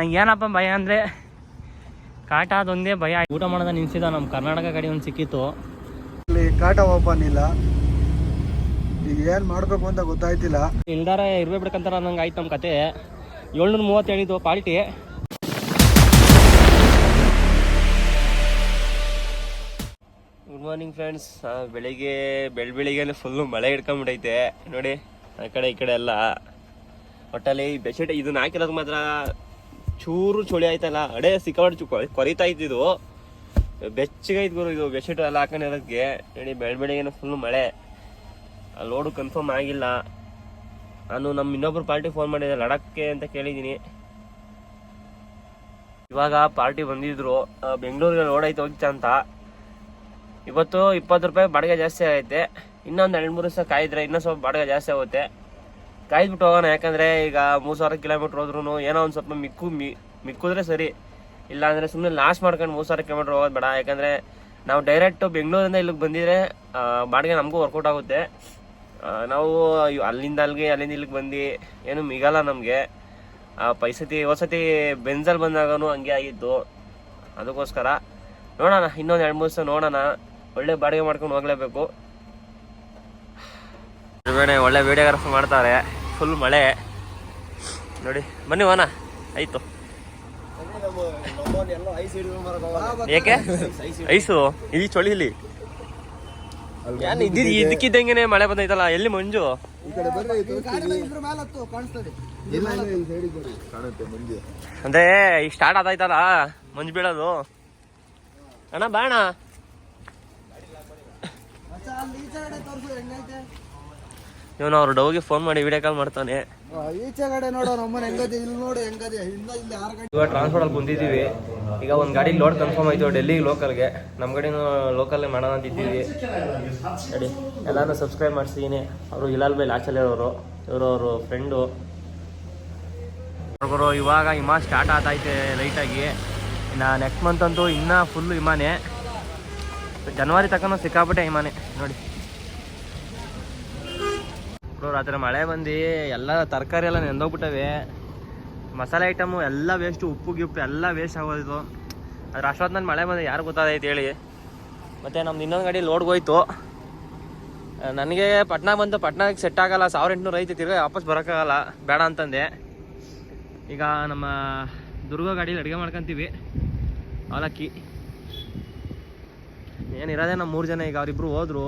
ನಂಗೆ ಏನಪ್ಪ ಭಯ ಅಂದರೆ ಕಾಟ ಅದೊಂದೇ ಭಯ ಊಟ ಮಾಡೋದ ನಿಲ್ಸಿದ ನಮ್ಮ ಕರ್ನಾಟಕ ಗಾಡಿ ಒಂದು ಸಿಕ್ಕಿತ್ತು. ಇಲ್ಲಿ ಕಾಟ ಓಪನ್ ಇಲ್ಲ. ಈಗ ಏನು ಮಾಡಬೇಕು ಅಂತ ಗೊತ್ತಾಯ್ತಿಲ್ಲ. ಇಲ್ದಾರ ಇರ್ಬೇಕಂತಾರ ನಂಗೆ ಆಯ್ತು ನಮ್ಮ ಕತೆ. ಏಳ್ನೂರ ಮೂವತ್ತೇಳಿದ್ದು party. Party good morning friends ಬೆಳಿಗ್ಗೆ ಬೆಳ್ ಬೆಳಿಗ್ಗೆ ಫುಲ್ಲು ಮಳೆ ಹಿಡ್ಕೊಂಬಿಟ್ಟೈತೆ ನೋಡಿ ಆ ಕಡೆ ಈ ಕಡೆ ಎಲ್ಲ. ಒಟ್ಟಲ್ಲಿ ಬೆಡ್ಶೀಟ್ ಇದನ್ನ ಹಾಕಿರೋದು ಮಾತ್ರ ಚೂರು ಚಳಿ ಆಯ್ತಲ್ಲ ಅಡೆ ಸಿಕ್ಕಾಪಟ್ಟೆ ಕೊರಿತಾ ಇದ್ದಿದ್ದು. ಬೆಚ್ಚಗೈತ್ ಗುರು ಇದು, ಬೆಡ್ಶೀಟ್ ಎಲ್ಲ ಹಾಕೊಂಡಿರೋದಕ್ಕೆ ನೋಡಿ ಬೆಳ್ ಫುಲ್ ಮಳೆ. ಲೋಡು ಕನ್ಫರ್ಮ್ ಆಗಿಲ್ಲ. ನಾನು ನಮ್ಮ ಇನ್ನೊಬ್ರು ಪಾರ್ಟಿ ಫೋನ್ ಮಾಡಿದೆ ಲಡಕ್ಕೆ ಅಂತ ಕೇಳಿದ್ದೀನಿ. ಇವಾಗ ಪಾರ್ಟಿ ಬಂದಿದ್ರು. ಬೆಂಗಳೂರಿಗೆ ಲೋಡ್ ಐತೆ ಹೋಗ್ತಾ ಅಂತ. ಇವತ್ತು ಇಪ್ಪತ್ತು ರೂಪಾಯಿ ಬಾಡಿಗೆ ಜಾಸ್ತಿ ಆಗೈತೆ. ಇನ್ನೊಂದು ಎರಡು ಮೂರು ದಿವಸ ಕಾಯಿದ್ರೆ ಇನ್ನೂ ಸ್ವಲ್ಪ ಬಾಡಿಗೆ ಜಾಸ್ತಿ ಆಗುತ್ತೆ. ಕಾಯ್ದ್ಬಿಟ್ಟು ಹೋಗೋಣ, ಯಾಕಂದ್ರೆ ಈಗ ಮೂರು ಸಾವಿರ ಕಿಲೋಮೀಟ್ರ್ ಹೋದ್ರೂ ಏನೋ ಒಂದು ಸ್ವಲ್ಪ ಮಿಕ್ಕು, ಮಿ, ಮಿಕ್ಕಿದ್ರೆ ಸರಿ. ಇಲ್ಲ ಅಂದ್ರೆ ಸುಮ್ಮನೆ ಲಾಸ್ಟ್ ಮಾಡ್ಕೊಂಡು ಮೂರು ಸಾವಿರ ಕಿಲೋಮೀಟ್ರ್ ಹೋಗೋದು ಬೇಡ. ಯಾಕಂದ್ರೆ ನಾವು ಡೈರೆಕ್ಟ್ ಬೆಂಗಳೂರಿಂದ ಇಲ್ಲಿಗೆ ಬಂದಿದ್ರೆ ಬಾಡಿಗೆ ನಮಗೂ ವರ್ಕೌಟ್ ಆಗುತ್ತೆ. ನಾವು ಅಲ್ಲಿಂದ ಅಲ್ಲಿಗೆ, ಅಲ್ಲಿಂದ ಇಲ್ಲಿಗೆ ಬಂದು ಏನು ಮಿಗಲ್ಲ ನಮಗೆ. ಪೈಸತಿ ಹೊಸತಿ ಬೆಂಜಲ್ಲಿ ಬಂದಾಗನು ಹಂಗೆ ಆಗಿತ್ತು. ಅದಕ್ಕೋಸ್ಕರ ನೋಡೋಣ, ಇನ್ನೊಂದು ಎರಡು ಮೂರು ದಿವಸ ನೋಡೋಣ. ಒಳ್ಳೆ ಬಾಡಿಗೆ ಮಾಡ್ಕೊಂಡು ಹೋಗ್ಲೇಬೇಕು. ಒಳ್ಳೆ ವಿಡಿಯೋಗ್ರಾಫಿ ಮಾಡ್ತಾರೆ. ಫುಲ್ ಮಳೆ. ನೋಡಿ, ಬನ್ನಿ ವನ ಆಯ್ತು. ಏಕೆ? ಐಸು? ಈ ಚಳಿಲಿ ಇದಕ್ಕಿದ್ದಂಗೆನೆ ಮಳೆ ಬಂದೈತಲ್ಲ, ಎಲ್ಲಿ ಮಂಜು? ಅಂದ್ರೆ ಈಗ ಸ್ಟಾರ್ಟ್ ಆದಾಯ್ತಲ್ಲ, ಮಂಜು ಬೀಳೋದು. ಅಣ್ಣ ಬಾಣ ಇವನು ಅವ್ರು ಡೌಗೆ ಫೋನ್ ಮಾಡಿ ವಿಡಿಯೋ ಕಾಲ್ ಮಾಡ್ತಾನೆ. ಈಚೆ ಕಡೆ ನೋಡೋ ನಮ್ಮನೆ ಹೆಂಗದೆ ಇಲ್ಲಿ ನೋಡು ಹೆಂಗದೆ ಇನ್ನ ಇಲ್ಲಿ ಆರು ಗಂಟೆ. ಇವಾಗ ಟ್ರಾನ್ಸ್ಪೋರ್ಟ್ ಅಲ್ಲಿ ಬಂದಿದ್ದೀವಿ. ಈಗ ಒಂದು ಗಾಡಿ ಲೋಡ್ ಕನ್ಫರ್ಮ್ ಆಯ್ತು ಡೆಲ್ಲಿ ಲೋಕಲ್ಗೆ ನಮ್ಮ ಗಾಡಿನೂ ಲೋಕಲ್ಲೇ ಮಾಡೋಣ ಅಂತ ಇದ್ದೀವಿ. ಎಲ್ಲಾನು ಸಬ್ಸ್ಕ್ರೈಬ್ ಮಾಡಿಸಿದ್ದೀನಿ ಅವರು ಇಲಾಲ್ ಬೈ ಲಾಚಲ್ಲಿ ಇರೋರು. ಇವರು ಅವರು ಫ್ರೆಂಡು ಅವರು ಇವಾಗ ಹಿಮ ಸ್ಟಾರ್ಟ್ ಆಗ್ತೈತೆ ಲೈಟಾಗಿ ನಾ ನೆಕ್ಸ್ಟ್ ಮಂತ್ ಅಂತೂ ಇನ್ನೂ ಫುಲ್ಲು ಹಿಮಾನೇ. ಜನವರಿ ತಕ್ಕನೂ ಸಿಕ್ಕಾಪಟ್ಟೆ ಹಿಮಾನೇ. ನೋಡಿ. ಬ್ರೋ, ರಾತ್ರಿ ಮಳೆ ಬಂದು ಎಲ್ಲ ತರಕಾರಿ ಎಲ್ಲ ನೆಂದೋಗ್ಬಿಟ್ಟವೆ. ಮಸಾಲೆ ಐಟಮು ಎಲ್ಲ ವೇಸ್ಟು ಉಪ್ಪು, ಗಿಪ್ಪು ಎಲ್ಲ ವೇಸ್ಟ್ ಆಗೋದಿತ್ತು ಅದ್ರ ನಾನು ಮಳೆ ಬಂದು ಯಾರು ಗೊತ್ತಾದೈತೆ ಹೇಳಿ. ಮತ್ತು ನಮ್ದು ಇನ್ನೊಂದು ಗಾಡಿ ಲೋಡ್ಗೆ ಹೋಯ್ತು. ನನಗೆ ಪಟ್ನಾಗ ಬಂದು ಪಟ್ನಾಗೆ ಸೆಟ್ ಆಗೋಲ್ಲ ಸಾವಿರ ಎಂಟುನೂರು ಐತೆ, ತಿರ್ಗಿ ವಾಪಸ್ ಬರೋಕ್ಕಾಗಲ್ಲ, ಬೇಡ ಅಂತಂದೆ. ಈಗ ನಮ್ಮ ದುರ್ಗ ಗಾಡೀಲಿ ಅಡುಗೆ ಮಾಡ್ಕೊತೀವಿ, ಅವಲಕ್ಕಿ. ಏನಿರೋದೇ ನಮ್ಮ ಮೂರು ಜನ ಈಗ ಅವರಿಬ್ಬರು ಹೋದ್ರು.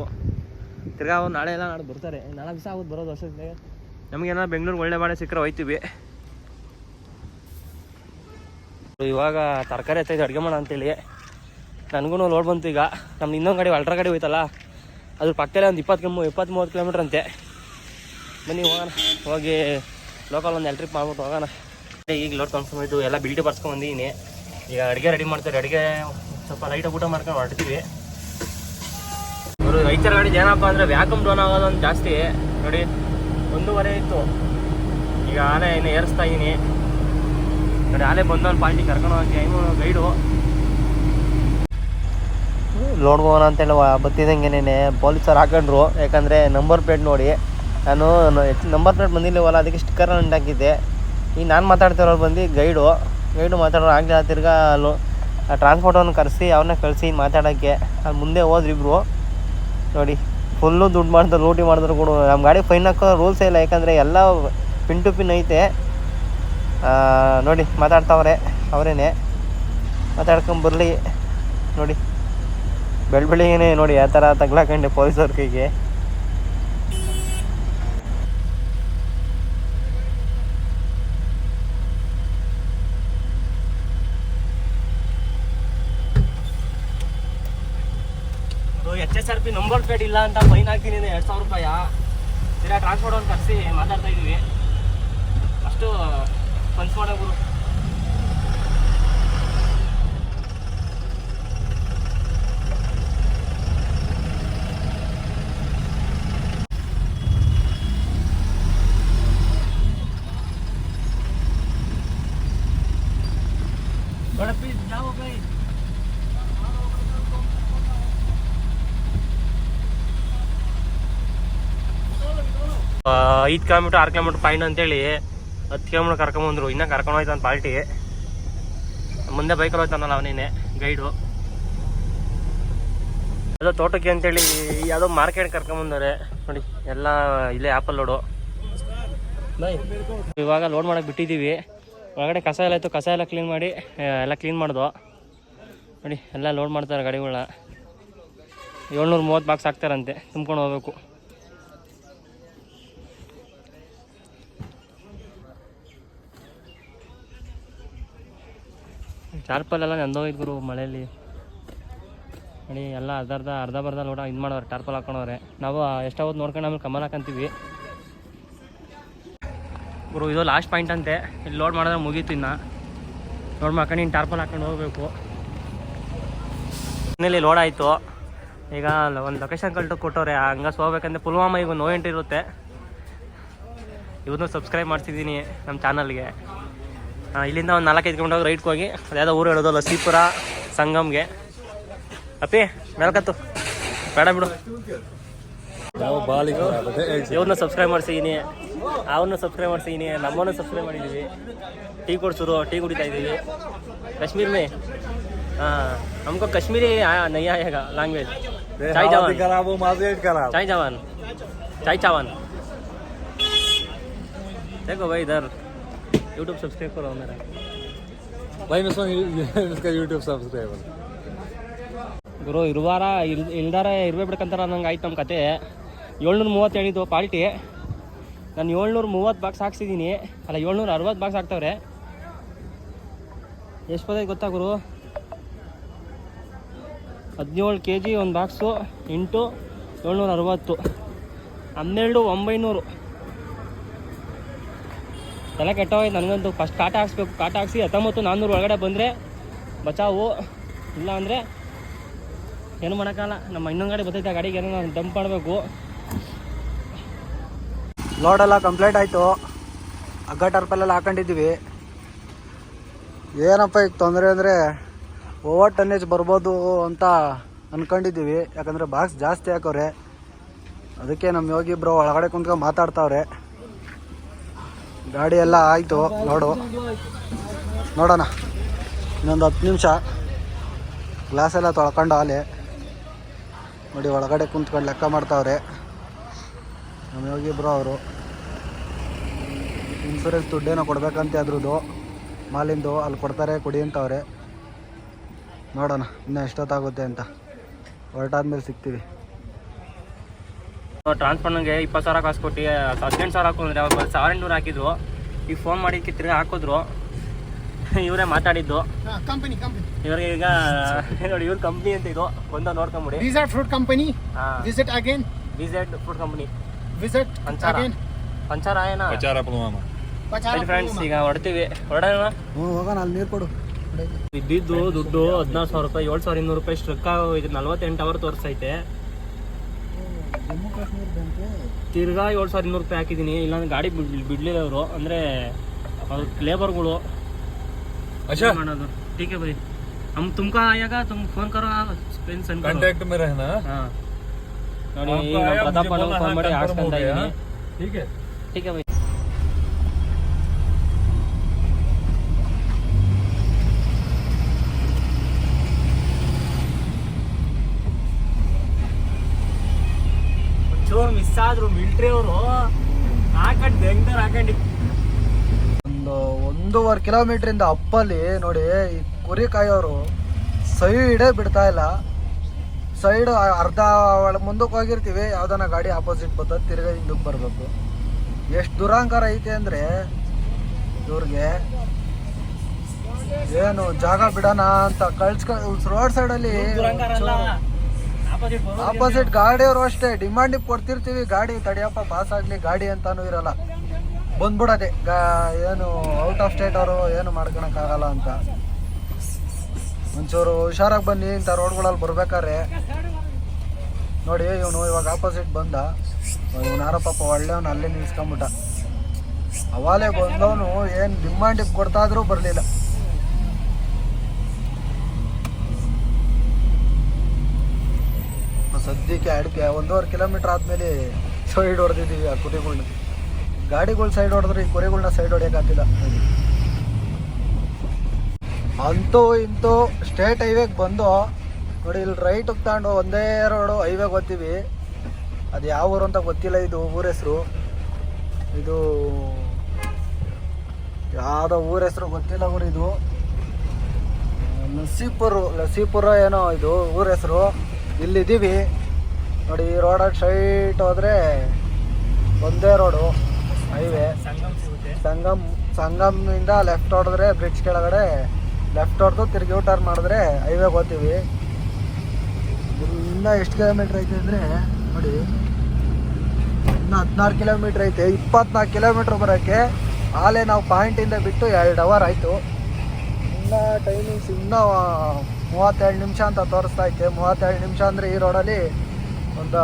ತಿರ್ಗಾ ಅವ್ರು ನಾಳೆ ಎಲ್ಲ ನಾಳೆ ಬರ್ತಾರೆ. ನಾಳೆ ದಿವಸ ಆಗೋದು ಬರೋದು ವರ್ಷಕ್ಕೆ. ನಮಗೇನೋ ಬೆಂಗಳೂರಿಗೆ ಒಳ್ಳೆ ಬಾಳೆ ಸಿಕ್ಕರೆ ಹೋಯ್ತೀವಿ. ಇವಾಗ ತರಕಾರಿ ಎತ್ತೈತೆ ಅಡುಗೆ ಮಾಡೋಣ ಅಂತೇಳಿ. ನನಗೂ ಲೋಡ್ ಬಂತು ಈಗ. ನಮ್ದು ಇನ್ನೊಂದು ಗಾಡಿ ಅಲ್ಟ್ರಾ ಗಾಡಿ ಹೋಯ್ತಲ್ಲ, ಅದ್ರ ಪಕ್ಕದಲ್ಲೇ ಒಂದು ಇಪ್ಪತ್ತು ಕಿಲೋ ಇಪ್ಪತ್ತು ಮೂವತ್ತು ಕಿಲೋಮೀಟ್ರ್ ಅಂತೆ. ಬನ್ನಿ, ಹೋಗೋಣ. ಹೋಗಿ ಲೋಕಲ್ ಒಂದು ಎಲ್ ಟ್ರಿಪ್ ಮಾಡ್ಬಿಟ್ಟು ಹೋಗೋಣ. ಈಗ ಲೋಡ್ ಕನ್ಫರ್ಮ್ ಆಯಿತು. ಎಲ್ಲ ಬಿಲ್ಟಿ ಬರ್ಸ್ಕೊಂಡು ಬಂದಿದ್ದೀನಿ. ಈಗ ಅಡುಗೆ ರೆಡಿ ಮಾಡ್ತಾರೆ. ಅಡುಗೆ ಸ್ವಲ್ಪ ಲೈಟಾಗಿ ಊಟ ಮಾಡ್ಕೊಂಡು ಹೊರಡ್ತೀವಿ. ಅವರು ರೈತರ ಗಾಡಿ ಏನಪ್ಪ ಅಂದರೆ ವ್ಯಾಕಮ್ ಡೌನ್ ಆಗೋದು ಒಂದು ಜಾಸ್ತಿ. ನೋಡಿ, ಒಂದೂವರೆ ಇತ್ತು. ಈಗ ಆನೆ ಇನ್ನು ಏರಿಸ್ತಾ ಇದ್ದೀನಿ ನೋಡಿ ಆಲೆ ಬಂದವನ್ ಪಾಯಿಂಟಿಗೆ ಕರ್ಕೊಂಡು ಹೋಗಿ ಐನು ಗೈಡು ಹೋಗೋಣ ಅಂತೇಳಿ ಬತ್ತಿದಂಗೆನೇ ಪೊಲೀಸರು ಹಾಕೊಂಡ್ರು. ಯಾಕಂದರೆ ನಂಬರ್ ಪ್ಲೇಟ್ ನೋಡಿ, ನಾನು ನಂಬರ್ ಪ್ಲೇಟ್ ಬಂದಿಲ್ಲವಲ್ಲ ಅದಕ್ಕೆ ಸ್ಟಿಕ್ಕರ್ ಹಾಕಿದ್ದೆ ಈಗ ನಾನು ಮಾತಾಡ್ತಿರೋರು ಬಂದು ಗೈಡು ಗೈಡು ಮಾತಾಡೋರು ಆಗಲಿಲ್ಲ, ತಿರ್ಗಾ ಅಲ್ಲೂ ಟ್ರಾನ್ಸ್ಪೋರ್ಟವನ್ನು ಕರೆಸಿ ಅವನ್ನ ಕಳಿಸಿ ಮಾತಾಡೋಕ್ಕೆ. ಅಲ್ಲಿ ಮುಂದೆ ಹೋದ್ರಿ ಇಬ್ರು. ನೋಡಿ ಫುಲ್ಲು ದುಡ್ಡು ಮಾಡಿದ್ರು ಲೂಟಿ ಮಾಡಿದ್ರು ಕೂಡ. ನಮ್ಮ ಗಾಡಿ ಫೈನ್ ಹಾಕೋ ರೂಲ್ಸೇ ಇಲ್ಲ, ಯಾಕಂದರೆ ಎಲ್ಲ ಪಿನ್ ಟು ಪಿನ್ ಐತೆ. ನೋಡಿ, ಮಾತಾಡ್ತಾವ್ರೆ, ಅವರೇನೆ. ಮಾತಾಡ್ಕೊಂಬರ್ಲಿ ನೋಡಿ ಬೆಳ್ ಬೆಳಿಗ್ಗೆನೇ ನೋಡಿ, ಆ ಥರ ತಗ್ಲಾಕಂಡೆ ಪೊಲೀಸವ್ರ ಕೈಗೆ. S R P number plate ಇಲ್ಲ ಅಂತ ಫೈನ್ ಹಾಕ್ತೀನಿ ಎರಡು ಸಾವಿರ ರೂಪಾಯ? ತೀರಾ ಟ್ರಾನ್ಸ್ಪೋರ್ಟ್ ಅವ್ರು ಕರೆಸಿ ಮಾತಾಡ್ತಾ ಇದ್ದೀವಿ ಅಷ್ಟು ಪಂಚ್ ಮಾಡೋದು ಐದು ಕಿಲೋಮೀಟ್ರ್, ಆರು ಕಿಲೋಮೀಟ್ರ್ ಫೈನ್ ಅಂತೇಳಿ ಹತ್ತು ಕಿಲೋಮೀಟ್ರ್ ಕರ್ಕೊಂಬಂದ್ರು ಇನ್ನೂ ಕರ್ಕೊಂಡು ಹೋಯ್ತು ಅಂತ ಪಾರ್ಟಿ. ಮುಂದೆ ಬೈಕಲ್ಲಿ ಹೋಯ್ತಾನಲ್ಲ ಅವನೇನೆ ಗೈಡು ಯಾವುದೋ ತೋಟಕ್ಕೆ ಅಂತೇಳಿ ಯಾವುದೋ ಮಾರ್ಕೆಟ್ ಕರ್ಕೊಂಬಂದವ್ರೆ ನೋಡಿ, ಎಲ್ಲ ಇಲ್ಲೇ ಆ್ಯಪಲ್ ಲೋಡು ಇವಾಗ ಲೋಡ್ ಮಾಡೋಕೆ ಬಿಟ್ಟಿದ್ದೀವಿ. ಒಳಗಡೆ ಕಸ ಎಲ್ಲ ಇತ್ತು, ಕಸ ಎಲ್ಲ ಕ್ಲೀನ್ ಮಾಡಿ ಎಲ್ಲ ಕ್ಲೀನ್ ಮಾಡ್ದು. ನೋಡಿ, ಎಲ್ಲ ಲೋಡ್ ಮಾಡ್ತಾರೆ ಗಾಡಿಗಳನ್ನ ಏಳ್ನೂರು ಮೂವತ್ತು ಬಾಕ್ಸ್ ಹಾಕ್ತಾರಂತೆ, ತುಂಬ್ಕೊಂಡು ಹೋಗ್ಬೇಕು. ಟಾರ್ಪಲ್ ನಂದೋಗಿದ್ ಗುರು ಮಳೆಯಲ್ಲಿ ನೋಡಿ, ಎಲ್ಲ ಅರ್ಧ ಅರ್ಧ ಬರ್ಧ ಲೋಡ ಇದು ಮಾಡೋರು, ಟಾರ್ಪಲ್ ಹಾಕೊಂಡವ್ರೆ. ನಾವು ಎಷ್ಟಾವತ್ತು ನೋಡ್ಕೊಂಡು ಆಮೇಲೆ ಕಮಲ್ ಹಾಕೊಂತೀವಿ. ಗುರು, ಇದು ಲಾಸ್ಟ್ ಪಾಯಿಂಟ್ ಅಂತೆ. ಇಲ್ಲಿ ಲೋಡ್ ಮಾಡಿದ್ರೆ ಮುಗೀತು ಇನ್ನು. ಲೋಡ್ ಮಾಡ್ಕೊಂಡು ಇನ್ನು ಟಾರ್ಪಲ್ ಹಾಕೊಂಡು ಹೋಗ್ಬೇಕು. ಇನ್ನಲ್ಲಿ ಲೋಡ್ ಆಯಿತು. ಈಗ ಒಂದು ಲೊಕೇಶನ್ ಕಲ್ಟು ಕೊಟ್ಟವ್ರೆ. ಹಂಗೆ ಹೋಗ್ಬೇಕಂದ್ರೆ ಪುಲ್ವಾಮಾ ಈಗ ನೋ ಎಂಟ್ರಿ ಇರುತ್ತೆ. ಇವನು ಸಬ್ಸ್ಕ್ರೈಬ್ ಮಾಡ್ತಿದ್ದೀನಿ ನಮ್ಮ ಚಾನಲ್ಗೆ ಇಲ್ಲಿಂದ ಒಂದು ನಾಲ್ಕೈದು ಕಿಲೋಮೀಟರ್ ರೈಟ್ಗೆ ಹೋಗಿ ಅದ್ಯಾವುದೋ ಊರು ಹೇಳೋದಲ್ಲ ಸೀಪುರ ಸಂಗಮ್ಗೆ. ಅಪ್ಪಿ ಮೇಲ್ಕತ್ತು. ಬೇಡ ಬಿಡು. ಇವ್ರನ್ನ ಸಬ್ಸ್ಕ್ರೈಬ್ ಮಾಡ್ಸಿದ್ದೀನಿ ಅವ್ರನ್ನ ಸಬ್ಸ್ಕ್ರೈಬ್ ಮಾಡ್ಸಿದ್ದೀನಿ ನಮ್ಮನ್ನು ಸಬ್ಸ್ಕ್ರೈಬ್ ಮಾಡಿದ್ದೀವಿ ಟೀ ಕೊಡ್ಸೋರು ಟೀ ಕುಡಿತಾ ಇದ್ದೀವಿ ಕಾಶ್ಮೀರ್ ಮೇ. ಹಾಂ ನಮ್ಗೆ ಕಾಶ್ಮೀರಿ ನಯ್ಯ ಹೇಗ ಲ್ಯಾಂಗ್ವೇಜ್ ಚಾಯ್ ಚಾವನ್ ಚಾಯ್ ಚಾವನ್ ಚಾಯ್ ಚವಾನ್. देखो भाई इधर यूट्यूब सब्सक्राइब करो मेरा भाई मैं सुन इसका यूट्यूब सब्सक्राइबर ಗುರು ಇರುವಾರ ಇಲ್ ಇಲ್ದಾರ ಇರ್ಬೇ ಬಿಡ್ಕಂತಾರ ನಂಗೆ ಆಯ್ತು ನಮ್ಮ ಕತೆ ಏಳ್ನೂರ ಮೂವತ್ತು ಹೇಳಿದ್ದು ಪಾಲ್ಟಿ ನಾನು ಏಳ್ನೂರ ಮೂವತ್ತು ಬಾಕ್ಸ್ ಹಾಕ್ಸಿದ್ದೀನಿ ಅಲ್ಲ ಏಳ್ನೂರ ಅರವತ್ತು ಬಾಕ್ಸ್ ಹಾಕ್ತವ್ರೆ ಎಷ್ಟು ಬದೈತೆ ಗೊತ್ತಾ ಗುರು ಹದಿನೇಳು ಕೆ ಜಿ ಒಂದು ಬಾಕ್ಸು ಎಂಟು ಏಳ್ನೂರ ಅರವತ್ತು ಹನ್ನೆರಡು ಒಂಬೈನೂರು ತಲೆ ಕೆಟ್ಟೋಯ್ತು, ನನಗಂತೂ ಫಸ್ಟ್ ಕಾಟ ಹಾಕ್ಸ್ಬೇಕು. ಕಾಟ ಹಾಕ್ಸಿ ಹತ್ತೊಂಬತ್ತು, ನಾನ್ನೂರು ಒಳಗಡೆ ಬಂದರೆ ಬಚಾವು ಇಲ್ಲ ಅಂದರೆ ಏನು ಮಾಡೋಕ್ಕಲ್ಲ ನಮ್ಮ ಇನ್ನೊಂದು ಗಾಡಿ ಬರ್ತೈತೆ, ಆ ಗಾಡಿಗೆ ಏನೋ ಡಂಪ್ ಮಾಡಬೇಕು. ಲೋಡೆಲ್ಲ ಕಂಪ್ಲೀಟ್ ಆಯಿತು. ಹಗ್ಗ ಟರ್ಪಲ್ಲೆಲ್ಲ ಹಾಕೊಂಡಿದ್ದೀವಿ. ಏನಪ್ಪ ಈಗ ತೊಂದರೆ ಅಂದರೆ ಓವರ್ ಟನ್ನೇಜ್ ಬರ್ಬೋದು ಅಂತ ಅಂದ್ಕೊಂಡಿದ್ದೀವಿ ಯಾಕಂದರೆ ಬಾಕ್ಸ್ ಜಾಸ್ತಿ ಹಾಕೋರೆ. ಅದಕ್ಕೆ ನಮ್ಮ ಯೋಗಿ ಬ್ರೋ ಒಳಗಡೆ ಕುಂತ್ಕೊಂಡು ಮಾತಾಡ್ತಾವ್ರೆ. ಗಾಡಿ ಎಲ್ಲ ಆಯಿತು, ನೋಡು. ನೋಡೋಣ. ಇನ್ನೊಂದು ಹತ್ತು ನಿಮಿಷ. ಗ್ಲಾಸ್ ಎಲ್ಲ ತೊಳ್ಕೊಂಡು ಆಲೆ ನೋಡಿ, ಒಳಗಡೆ ಕುಂತ್ಕೊಂಡು ಲೆಕ್ಕ ಮಾಡ್ತಾವ್ರೆ. ನಮ್ಮ ಯೋಗಿಬ್ರು ಅವರು. ಇನ್ಸೂರೆನ್ಸ್ ದುಡ್ಡೇನೋ ಕೊಡ್ಬೇಕಂತೆ ಅದ್ರದ್ದು. ಮಾಲಿಂದು, ಅಲ್ಲಿ ಕೊಡ್ತಾರೆ, ಕೊಡಿ ಅಂತವ್ರೆ. ನೋಡೋಣ, ಇನ್ನೂ ಎಷ್ಟೊತ್ತಾಗುತ್ತೆ ಅಂತ. ಹೊರಟಾದ್ಮೇಲೆ ಸಿಗ್ತೀವಿ. ಟ್ರಾನ್ಸ್ಫರ್ನಂಗೆ ಇಪ್ಪತ್ತು ಸಾವಿರ ಕಾಸು ಕೊಟ್ಟು ಹದಿನೆಂಟು ಸಾವಿರ ಹಾಕೊಂಡ್ರೆ ಅವ್ರು ಬರೀ ಸಾವಿರ ಎಂಟುನೂರು ಹಾಕಿದ್ರು. ಈಗ ಫೋನ್ ಮಾಡಿದ್ದಕ್ಕೆ ತಿರ್ಗಿ ಹಾಕಿದ್ರು. ಇವರೇ ಮಾತಾಡಿದ್ದು. ಕಂಪನಿ ಕಂಪನಿ ಇವ್ರಿಗೆ ಈಗ ನೋಡಿ ಇವ್ರ ಕಂಪ್ನಿ ಅಂತ ಇದು. ಒಂದ ನೋಡ್ಕೊಂಬಿಡಿ. These fruit company company. Again visit fruit company Z food company visit ಪಂಚಾರ. ಪಂಚಾರ ಏನ? Pachara ಫ್ರೆಂಡ್ಸ್ ಈಗ ಹೊಡ್ತೀವಿ ಹೊಡೋಣ ಹೋಗೋಣ ಅಲ್ಲಿ ನೀರು ಕೊಡು. ಇದ್ದಿದ್ದು ದುಡ್ಡು ಹದಿನಾರು ಸಾವಿರ ರೂಪಾಯಿ ಏಳು ಸಾವಿರ ಇನ್ನೂರು ರೂಪಾಯಿ ಸ್ಟ್ರಕ್ ಇದು ನಲ್ವತ್ತೆಂಟು ಅವರ್ ತೋರಿಸೈತೆ. ಜಮ್ಮು ಕಾಶ್ಮೀರ ಬ್ಯಾಂಕು ತಿರ್ಗಾ ಏಳು ಸಾವಿರ ಇನ್ನೂರು ರೂಪಾಯಿ ಹಾಕಿದ್ದೀನಿ ಇಲ್ಲಾಂದ್ರೆ ಗಾಡಿ ಬಿಡ್ ಬಿಡ್ಲಿಲ್ಲ ಅವರು ಅಂದರೆ ಅವ್ರ ಲೇಬರ್ಗಳು ಮಾಡೋದು ಟೀಕೆ ಬೈ हम तुमको आएगा तुम फोन करो पेन सेंड करो ಕಾಂಟ್ಯಾಕ್ಟ್ में रहना हाँ ನೋಡಿ ಈಗ ಪ್ರತಾಪ್ ಅಣ್ಣ ಫೋನ್ ಮಾಡಿ ಹಾಕ್ಸ್ಕೊಂತ ಇದ್ದೀನಿ ठीक है ठीक है ಮಿಸ್ ಆದ್ರು ಮಿಲ್ಟ್ರಿ ಅವರು. ಹಾಕಂಡ್ ಬೆಂಗ್ಳೂರು ಹಾಕಂಡಿ. ಒಂದು ಒಂದೂವರೆ ಕಿಲೋಮೀಟ್ರಿಂದ ಅಪ್ಪಲ್ಲಿ ನೋಡಿ ಈ ಕುರಿ ಕಾಯೋರು ಸೈಡೇ ಬಿಡ್ತಾ ಇಲ್ಲ. ಸೈಡ್ ಅರ್ಧ ಮುಂದಕ್ಕೆ ಹೋಗಿರ್ತೀವಿ ಯಾವ್ದಾನ ಗಾಡಿ ಆಪೋಸಿಟ್ ಬರ್ತದೆ ತಿರ್ಗಾ ಹಿಂದಕ್ಕೆ ಬರಬೇಕು. ಎಷ್ಟು ದುರಾಂಕಾರ ಐತೆ ಅಂದರೆ ಇವ್ರಿಗೆ ಏನು ಜಾಗ ಬಿಡೋಣ ಅಂತ ಕಳ್ಸ್ಕ ರೋಡ್ ಸೈಡಲ್ಲಿ ಆಪೋಸಿಟ್ ಗಾಡಿಯವರು ಅಷ್ಟೇ ಡಿಮಾಂಡ್ ಕೊಡ್ತಿರ್ತೀವಿ, ಗಾಡಿ ತಡಿಯಪ್ಪ ಪಾಸ್ ಆಗ್ಲಿ, ಗಾಡಿ ಅಂತಾನು ಇರಲ್ಲ. ಬಂದ್ಬಿಡೋದೆ ಏನು ಔಟ್ ಆಫ್ ಸ್ಟೇಟ್ ಅವರು ಏನು ಮಾಡ್ಕೊಳಕ್ಕಾಗಲ್ಲ ಅಂತ. ಒಂಚೂರು ಹುಷಾರಾಗಿ ಬನ್ನಿ, ಇಂಥ ರೋಡ್ಗಳಲ್ಲಿ ಬರ್ಬೇಕಾದ್ರೆ. ನೋಡಿ, ಇವನು ಇವಾಗ ಆಪೋಸಿಟ್ ಬಂದ. ಇವನಾರ ಪಾಪ ಒಳ್ಳೆಯವನು, ಅಲ್ಲೇ ನಿಲ್ಸ್ಕೊಂಬಿಟ್ಟ ಅವಾಲೇ ಬಂದವನು, ಏನು ಡಿಮಾಂಡಿಗೆ ಕೊಡ್ತಾ ಇದ್ರೂ ಬರಲಿಲ್ಲ. ಸದ್ಯಕ್ಕೆ ಅಡಿಕೆ ಒಂದೂವರೆ ಕಿಲೋಮೀಟ್ರ್ ಆದಮೇಲೆ ಸೈಡ್ ಹೊಡೆದಿದ್ದೀವಿ ಆ ಕುರಿಗಳ್ನ. ಗಾಡಿಗಳು ಸೈಡ್ ಹೊಡೆದ್ರೆ ಈ ಕುರಿಗಳ್ನ ಸೈಡ್ ಹೊಡೆಯೋಕ್ಕಾಗ್ತಿಲ್ಲ ಅಂತೂ ಇಂತೂ ಸ್ಟೇಟ್ ಹೈವೇಗೆ ಬಂದು ನೋಡಿ ಇಲ್ಲಿ ರೈಟ್ ತಗೊಂಡು ಒಂದೇ ರೋಡು ಹೈವೇಗೆ ಹೋಗ್ತೀವಿ. ಅದು ಯಾವ ಊರು ಅಂತ ಗೊತ್ತಿಲ್ಲ ಇದು ಊರ ಹೆಸರು. ಇದು ಯಾವುದೋ ಊರ ಹೆಸರು ಗೊತ್ತಿಲ್ಲ ಊರು ಇದು. ಲಸ್ಸಿಪುರ ಲಸ್ಸಿಪುರ ಏನೋ ಇದು ಊರ ಹೆಸರು. ಇಲ್ಲಿದ್ದೀವಿ. ನೋಡಿ ಈ ರೋಡಲ್ಲಿ ಸ್ಟ್ರೈಟ್ ಹೋದ್ರೆ ಒಂದೇ ರೋಡು ಹೈವೇ ಸಂಗಮ್ ಸಂಗಮ್ನಿಂದ ಲೆಫ್ಟ್ ಹೊಡೆದ್ರೆ ಬ್ರಿಡ್ಜ್ ಕೆಳಗಡೆ ಲೆಫ್ಟ್ ಹೊಡೆದು ತಿರುಗಿ ಟರ್ನ್ ಮಾಡಿದ್ರೆ ಹೈವೇಗೆ ಹೋಗ್ತೀವಿ. ಇಲ್ಲಿಂದ ಎಷ್ಟು ಕಿಲೋಮೀಟ್ರ್ ಐತೆ ಅಂದರೆ ನೋಡಿ ಇನ್ನು ಹದಿನಾರು ಕಿಲೋಮೀಟ್ರ್ ಐತೆ. ಇಪ್ಪತ್ನಾಲ್ಕು ಕಿಲೋಮೀಟ್ರ್ ಬರೋಕ್ಕೆ ಆಲೇ ನಾವು ಪಾಯಿಂಟಿಂದ ಬಿಟ್ಟು ಎರಡು ಅವರ್ ಆಯಿತು. ಇನ್ನು ಟೈಮಿಂಗ್ಸ್ ಇನ್ನೂ ಮೂವತ್ತೆರಡು ನಿಮಿಷ ಅಂತ ತೋರಿಸ್ತಾ ಐತೆ ಮೂವತ್ತೆರಡು ನಿಮಿಷ ಅಂದರೆ ಈ ರೋಡಲ್ಲಿ ಒಂದು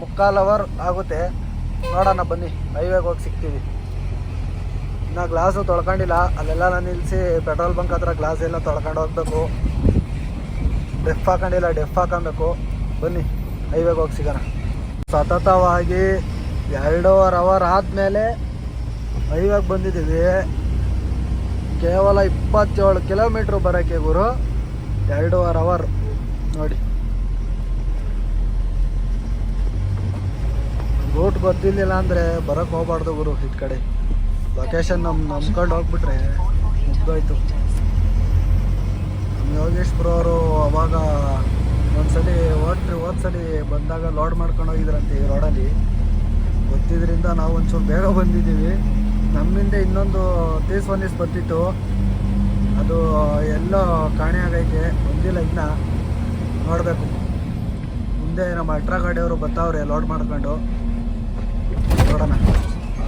ಮುಕ್ಕಾಲು ಅವರ್ ಆಗುತ್ತೆ. ನೋಡೋಣ ಬನ್ನಿ. ಹೈವೇಗೆ ಹೋಗಿ ಸಿಗ್ತೀವಿ. ಇನ್ನು ಗ್ಲಾಸು ತೊಳ್ಕೊಂಡಿಲ್ಲ. ಅಲ್ಲೆಲ್ಲ ನಾನು ನಿಲ್ಲಿಸಿ ಪೆಟ್ರೋಲ್ ಬಂಕ್ ಹತ್ರ ಗ್ಲಾಸ್ ಎಲ್ಲ ತೊಳ್ಕೊಂಡು ಹೋಗ್ಬೇಕು. ಡೆಫ್ ಹಾಕೊಂಡಿಲ್ಲ ಡೆಫ್ ಹಾಕೊಬೇಕು. ಬನ್ನಿ ಹೈವೇಗೆ ಹೋಗಿ ಸಿಗೋಣ. ಸತತವಾಗಿ ಎರಡೂವರೆ ಅವರ್ ಆದಮೇಲೆ ಹೈವೇಗೆ ಬಂದಿದ್ದೀವಿ. ಕೇವಲ ಇಪ್ಪತ್ತೇಳು ಕಿಲೋಮೀಟ್ರ್ ಬರೋಕ್ಕೆ ಗುರು. ಎರಡೂವರೆ ಅವರ್. ನೋಡಿ. ರೂಟ್ ಗೊತ್ತಿಲ್ಲ ಅಂದರೆ ಬರೋಕ್ಕೆ ಹೋಗ್ಬಾರ್ದು ಗುರು ಈ ಕಡೆ. ಲೊಕೇಶನ್ ನಮ್ಮ ನಂಬ್ಕೊಂಡು ಹೋಗ್ಬಿಟ್ರೆ ಮುಗ್ದೋಯ್ತು. ನಮ್ಮ ಯೋಗೇಶ್ ಬ್ರೋ ಅವರು ಅವಾಗ ಒಂದ್ಸಲಿ ಓಟ್ರಿ ಹೋದ್ಸಲಿ ಬಂದಾಗ ಲೋಡ್ ಮಾಡ್ಕೊಂಡು ಹೋಗಿದ್ರಂತೆ ಈ ರೋಡಲ್ಲಿ ಗೊತ್ತಿದ್ರಿಂದ ನಾವು ಒಂಚೂರು ಬೇಗ ಬಂದಿದ್ದೀವಿ. ನಮ್ಮಿಂದ ಇನ್ನೊಂದು ತೀಸ್ ಒನ್ ಇಸ್ ಬರ್ತಿತ್ತು ಅದು ಎಲ್ಲೋ ಕಾಣೆಯಾಗೈತೆ ಆಗೈತೆ ಬಂದಿಲ್ಲ ಇನ್ನ. ನೋಡಬೇಕು. ಮುಂದೆ ನಮ್ಮ ಅಟ್ರಾ ಗಾಡಿಯವರು ಬರ್ತಾವ್ರೆ ಲೋಡ್ ಮಾಡ್ಕೊಂಡು. ನೋಡೋಣ.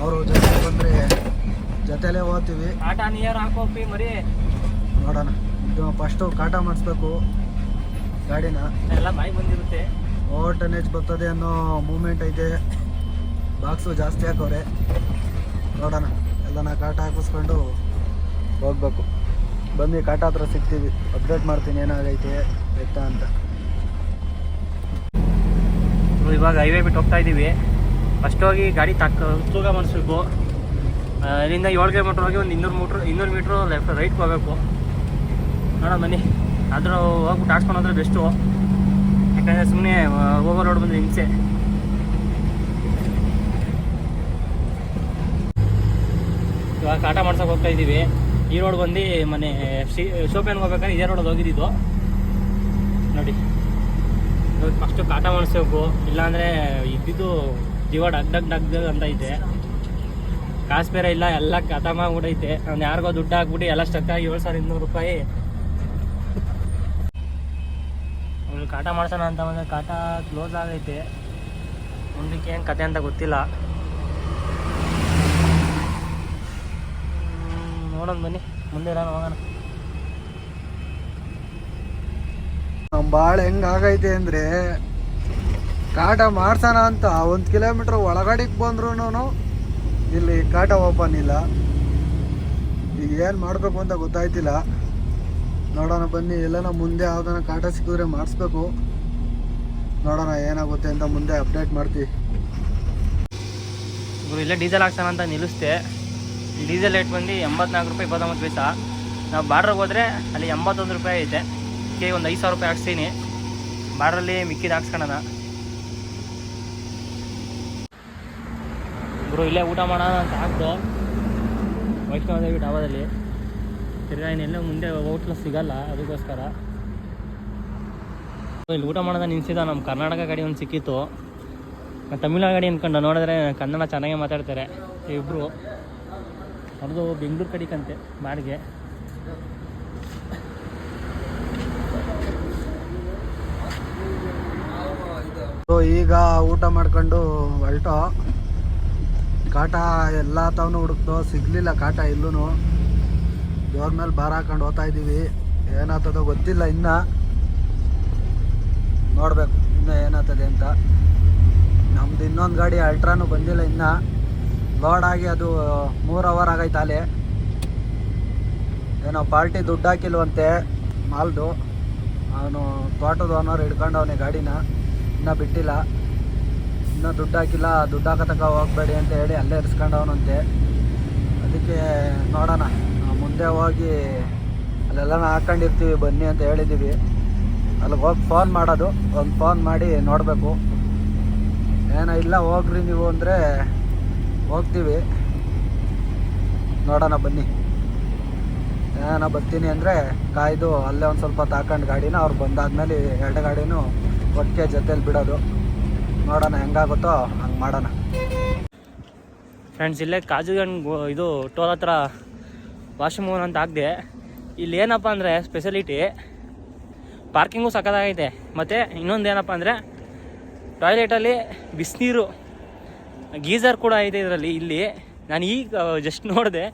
ಅವರು ಜೊತೆ ಬಂದರೆ ಜೊತೆಲೇ ಹೋಗ್ತೀವಿ ಆಟ ನೀರು ಹಾಕೋಪಿ ಮರಿ. ನೋಡೋಣ. ಇದು ಫಸ್ಟು ಕಾಟ ಮಾಡಿಸ್ಬೇಕು. ಗಾಡಿನ. ಎಲ್ಲ ಬಾಯಿ ಬಂದಿರುತ್ತೆ. ಓವರ್ ಟನೇಜ್ ಬರ್ತದೆ ಅನ್ನೋ ಮೂಮೆಂಟ್ ಐತೆ. ಬಾಕ್ಸು ಜಾಸ್ತಿ ಹಾಕೋರೆ. ನೋಡೋಣ. ಎಲ್ಲನ ಕಾಟ ಹಾಕಿಸ್ಕೊಂಡು ಹೋಗ್ಬೇಕು. ಬನ್ನಿ ಕಾಟ ಹತ್ರ ಸಿಗ್ತೀವಿ. ಅಪ್ಡೇಟ್ ಮಾಡ್ತೀನಿ, ಏನಾಗೈತೆ, ಎತ್ತ ಅಂತ. ಇವಾಗ ಹೈವೇ ಬಿಟ್ಟು ಹೋಗ್ತಾ ಇದ್ದೀವಿ. ಫಸ್ಟ್ ಹೋಗಿ ಗಾಡಿ ತಕ್ಕ ತೂಗ ಮಾಡಿಸ್ಬೇಕು. ಇಲ್ಲಿಂದ ಏಳು ಕಿಲೋಮೀಟ್ರ್ ಹೋಗಿ ಒಂದು ಇನ್ನೂರು ಮೀಟ್ರ್ ಇನ್ನೂರು ಮೀಟ್ರ್ ಲೆಫ್ಟ್ ರೈಟ್ಗೆ ಹೋಗಬೇಕು. ನೋಡೋಣ, ಬನ್ನಿ. ಆದರೂ ಹೋಗ್ಬಿಟ್ಟು ಆಡ್ಸ್ಕೊಂಡು ಹೋದ್ರೆ ಬೆಸ್ಟು ಯಾಕಂದರೆ ಸುಮ್ಮನೆ ಓವರ್ ರೋಡ್ ಬಂದು ಹಿಂಸೆ. ಇವಾಗ ಕಾಟ ಮಾಡ್ಸೋಕೆ ಹೋಗ್ತಾ ಇದ್ದೀವಿ. ಈ ರೋಡ್ ಬಂದು ಮನೆ, ಸಿ ಶೋಪಿಯನ್ಗೆ ಹೋಗ್ಬೇಕಾದ್ರೆ ಇದೇ ರೋಡಲ್ಲಿ ಹೋಗಿದ್ದು ನೋಡಿ. ಫಸ್ಟು ಕಾಟ ಮಾಡಿಸ್ಬೇಕು ಇಲ್ಲಾಂದರೆ ಇದ್ದಿದ್ದು ಜೀವ ಡಗ್ ಡಗ್ ಡಗ್ ಅಂತ ಐತೆ. ಕಾಸು ಬೇರೆ ಇಲ್ಲ, ಎಲ್ಲ ಖತಮ ಮಾಡ್ಬಿಟ್ಟೈತೆ ಅವ್ನು ಯಾರಿಗೋ ದುಡ್ಡು ಹಾಕ್ಬಿಟ್ಟು ಎಲ್ಲ ಸ್ಟಕ್ ಆಗಿ ಏಳು ಸಾವಿರ ಇನ್ನೂರು ರೂಪಾಯಿ. ಕಾಟ ಮಾಡ್ಸೋಣ ಅಂತ ಬಂದರೆ ಕಾಟ ಕ್ಲೋಸ್ ಆಗೈತೆ. ಮುಂದಕ್ಕೆ ಏನು ಕತೆ ಅಂತ ಗೊತ್ತಿಲ್ಲ ಹ್ಮ್, ನೋಡೋಣ ಬನ್ನಿ. ಮುಂದೆ ನಾನು ಹೋಗೋಣ. ನಮ್ಮ ಬಾಳೆ ಹೆಂಗಾಗೈತೆ ಅಂದರೆ ಕಾಟ ಮಾಡ್ಸೋಣ ಅಂತ ಒಂದು ಕಿಲೋಮೀಟ್ರ್ ಒಳಗಡೆಗೆ ಬಂದ್ರೂ ಇಲ್ಲಿ ಕಾಟ ಓಪನ್ ಇಲ್ಲ. ಈಗ ಏನು ಮಾಡಬೇಕು ಅಂತ ಗೊತ್ತಾಯ್ತಿಲ್ಲ. ನೋಡೋಣ ಬನ್ನಿ ಎಲ್ಲನ ಮುಂದೆ ಯಾವ್ದಾನ ಕಾಟ ಸಿಕ್ಕಿದ್ರೆ ಮಾಡಿಸ್ಬೇಕು. ನೋಡೋಣ ಏನಾಗುತ್ತೆ ಅಂತ ಮುಂದೆ ಅಪ್ಡೇಟ್ ಮಾಡ್ತೀವಿ. ಇಲ್ಲೇ ಡೀಸೆಲ್ ಹಾಕ್ಸೋಣ ಅಂತ ನಿಲ್ಲಿಸ್ದೆ. ಡೀಸೆಲ್ ರೇಟ್ ಬಂದು ಎಂಬತ್ನಾಲ್ಕು ರೂಪಾಯಿ, ಇಪ್ಪತ್ತೊಂಬತ್ತು ಪೈಸ. ನಾವು ಬಾರ್ಡ್ರಿಗೆ ಹೋದರೆ ಅಲ್ಲಿ ಎಂಬತ್ತೊಂದು ರೂಪಾಯಿ ಐತೆ. ಕೆ ಒಂದು ಐದು ಸಾವಿರ ರೂಪಾಯಿ ಹಾಕ್ಸ್ತೀನಿ. ಬಾರ್ಡ್ರಲ್ಲಿ ಮಿಕ್ಕಿದ ಹಾಕ್ಸ್ಕೊಳ್ಳೋಣ ಇಬ್ಬರು ಇಲ್ಲೇ ಊಟ ಮಾಡೋಣ ಅಂತ ಹಾಕ್ದು ವೈಷ್ಣವದೇವಿ ಡಾಬಾದಲ್ಲಿ ತಿರ್ಗಾ ಇನ್ನೆಲ್ಲೋ ಮುಂದೆ ಹೋಟ್ಲು ಸಿಗಲ್ಲ, ಅದಕ್ಕೋಸ್ಕರ. ಇಲ್ಲಿ ಊಟ ಮಾಡೋದ ನಿನ್ಸಿದ ನಮ್ಮ ಕರ್ನಾಟಕ ಗಾಡಿ ಒಂದು ಸಿಕ್ಕಿತ್ತು. ತಮಿಳ್ನಾಡು ಗಾಡಿ ಅಂದ್ಕೊಂಡು ನೋಡಿದ್ರೆ ಕನ್ನಡ ಚೆನ್ನಾಗೇ ಮಾತಾಡ್ತಾರೆ. ಇಬ್ಬರು ಅವ್ರದ್ದು ಬೆಂಗಳೂರು ಕಡಿಕಂತೆ ಬಾಡಿಗೆ. ಈಗ ಊಟ ಮಾಡ್ಕೊಂಡು ಹೊಲ್ಟೋ. ಕಾಟ ಎಲ್ಲ ತಾವನು ಹುಡುಕ್ತು ಸಿಗ್ಲಿಲ್ಲ ಕಾಟ ಇಲ್ಲೂ ಜೋರ್ ಮೇಲೆ ಭಾರ ಹಾಕೊಂಡು ಹೋಗ್ತಾ ಇದ್ದೀವಿ ಏನಾಗ್ತದೋ ಗೊತ್ತಿಲ್ಲ ಇನ್ನ. ನೋಡ್ಬೇಕು, ಇನ್ನ ಏನಾಗ್ತದೆ ಅಂತ. ನಮ್ದು ಇನ್ನೊಂದು ಗಾಡಿ ಅಲ್ಟ್ರಾನು ಬಂದಿಲ್ಲ ಇನ್ನ. ಲೋಡ್ ಆಗಿ ಅದು ಮೂರು ಅವರ್ ಆಗೈತೆ ಅಲ್ಲಿ. ಏನೋ ಪಾರ್ಟಿ ದುಡ್ಡು ಹಾಕಿಲ್ವಂತೆ ಮಾಲ್ದು. ಅವನು ತೋಟದ ಓನರ್ ಹಿಡ್ಕೊಂಡು ಅವನೇ ಗಾಡಿನ. ಇನ್ನೂ ಬಿಟ್ಟಿಲ್ಲ. ಇನ್ನೂ ದುಡ್ಡು ಹಾಕಿಲ್ಲ. ದುಡ್ಡು ಹಾಕೋ ತನಕ ಹೋಗ್ಬೇಡಿ ಅಂತ ಹೇಳಿ ಅಲ್ಲೇ ಇರಿಸ್ಕೊಂಡವನಂತೆ. ಅದಕ್ಕೆ ನೋಡೋಣ. ಮುಂದೆ ಹೋಗಿ ಅಲ್ಲೆಲ್ಲ ಹಾಕೊಂಡಿರ್ತೀವಿ, ಬನ್ನಿ ಅಂತ ಹೇಳಿದ್ದೀವಿ ಅಲ್ಲಿಗೆ ಹೋಗಿ ಫೋನ್ ಮಾಡೋದು. ಒಂದು ಫೋನ್ ಮಾಡಿ ನೋಡಬೇಕು. ಏನೋ ಇಲ್ಲ, ಹೋಗ್ರಿ ನೀವು ಅಂದರೆ ಹೋಗ್ತೀವಿ. ನೋಡೋಣ ಬನ್ನಿ. ನಾನು ಬರ್ತೀನಿ ಅಂದರೆ ಕಾಯ್ದು ಅಲ್ಲೇ ಒಂದು ಸ್ವಲ್ಪ ತಾಕೊಂಡು ಗಾಡಿನ ಅವ್ರು ಬಂದಾದಮೇಲೆ ಎರಡು ಗಾಡಿನೂ ಒಟ್ಟಿಗೆ ಜೊತೇಲಿ ಬಿಡೋದು. ನೋಡೋಣ ಹೆಂಗಾಗುತ್ತೋ ಹಂಗೆ ಮಾಡೋಣ. ಫ್ರೆಂಡ್ಸ್ ಇಲ್ಲೇ ಕಾಜುಗಂಡ್ ಇದು ಟೋಲ್ ಹತ್ರ ವಾಶ್ರೂಮ್ ಅಂತ ಹಾಕಿದೆ ಇಲ್ಲಿ ಏನಪ್ಪ ಅಂದರೆ ಸ್ಪೆಷಲಿಟಿ ಪಾರ್ಕಿಂಗು ಸಕ್ಕತ್ತಾಗೈತೆ. ಮತ್ತು ಇನ್ನೊಂದು ಏನಪ್ಪ ಅಂದರೆ ಟಾಯ್ಲೆಟಲ್ಲಿ ಬಿಸಿನೀರು ಗೀಝರ್ ಕೂಡ ಇದೆ ಇದರಲ್ಲಿ, ಇಲ್ಲಿ. ನಾನು ಈಗ ಜಸ್ಟ್ ನೋಡಿದೆ.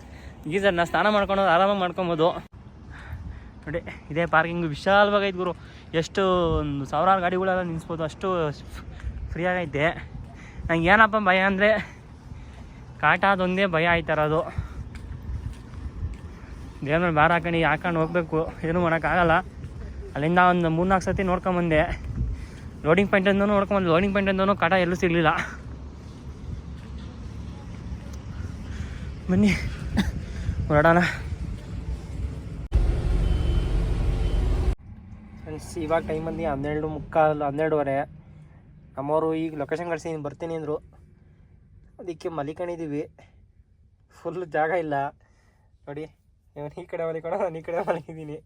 ಗೀಝರ್ನ ಸ್ನಾನ ಮಾಡ್ಕೊಂಡು ಆರಾಮಾಗಿ ಮಾಡ್ಕೊಬೋದು. ನೋಡಿ, ಇದೇ ಪಾರ್ಕಿಂಗು ವಿಶಾಲವಾಗೈತೆ ಗುರು. ಎಷ್ಟು ಒಂದು ಸಾವಿರಾರು ಗಾಡಿಗಳೆಲ್ಲ ನಿಲ್ಲಿಸ್ಬೋದು ಅಷ್ಟು ಫ್ರೀ ಆಗೈತೆ ನಂಗೆ ಏನಪ್ಪ ಭಯ ಅಂದರೆ ಕಾಟ ಅದೊಂದೇ ಭಯ ಆಯ್ತಾರದು ದೇವ್ರ ಮೇಲೆ ಬಾರ ಹಾಕೊಂಡು ಹಾಕೊಂಡು ಹೋಗ್ಬೇಕು. ಏನೂ ಮಾಡೋಕ್ಕಾಗಲ್ಲ. ಅಲ್ಲಿಂದ ಒಂದು ಮೂರ್ನಾಲ್ಕು ಸತಿ ನೋಡ್ಕೊಂಬಂದೆ ಲೋಡಿಂಗ್ ಪಾಯಿಂಟಿಂದನೂ ನೋಡ್ಕೊಂಬಂದು ಲೋಡಿಂಗ್ ಪಾಯಿಂಟಿಂದನೂ ಕಾಟ ಎಲ್ಲೂ ಸಿಗಲಿಲ್ಲ. ಬನ್ನಿ. ಹೊರಡೋಣ ಫ್ರೆಂಡ್ಸ್ ಇವಾಗ ಟೈಮ್ ಬಂದು ಹನ್ನೆರಡು ಮುಕ್ಕಾಲು, ಹನ್ನೆರಡುವರೆ. ನಮ್ಮವರು ಈಗ ಲೊಕೇಶನ್ ಕಳಿಸಿ ಬರ್ತೀನಿ ಅಂದರು. ಅದಕ್ಕೆ ಮಲಿಕೊಂಡಿದ್ದೀವಿ ಫುಲ್ ಜಾಗ ಇಲ್ಲ. ನೋಡಿ, ಇವನು ಈ ಕಡೆ ಮಲಿಕೊಂಡು, ನಾನು ಈ ಕಡೆ ಮಲಗಿದ್ದೀನಿ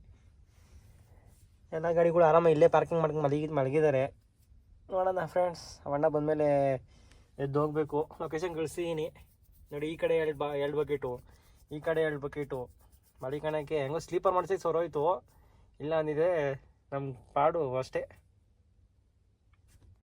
ಎಲ್ಲ ಗಾಡಿಗಳು ಆರಾಮ ಇಲ್ಲೇ ಪಾರ್ಕಿಂಗ್ ಮಾಡ್ಕೊಂಡು ಮಲಗಿ ಮಲಗಿದ್ದಾರೆ ನೋಡೋಣ ಫ್ರೆಂಡ್ಸ್ ಅವಣ್ಣ ಬಂದಮೇಲೆ ಎದ್ದು ಹೋಗಬೇಕು. ಲೊಕೇಶನ್ ಕಳಿಸಿದ್ದೀನಿ ನೋಡಿ, ಈ ಕಡೆ ಎರಡು ಬಾ, ಎರಡು ಬಕೆಟು ಈ ಕಡೆ ಎರಡು ಬಕೆಟು ಮಡಿಕಣಕ್ಕೆ ಹೆಂಗೋ ಸ್ಲೀಪರ್ ಮಾಡಿಸಿ ಸೊರೋಯ್ತು. ಇಲ್ಲ ಅಂದಿದ್ರೆ ನಮ್ಮ ಪಾಡು ಅಷ್ಟೇ.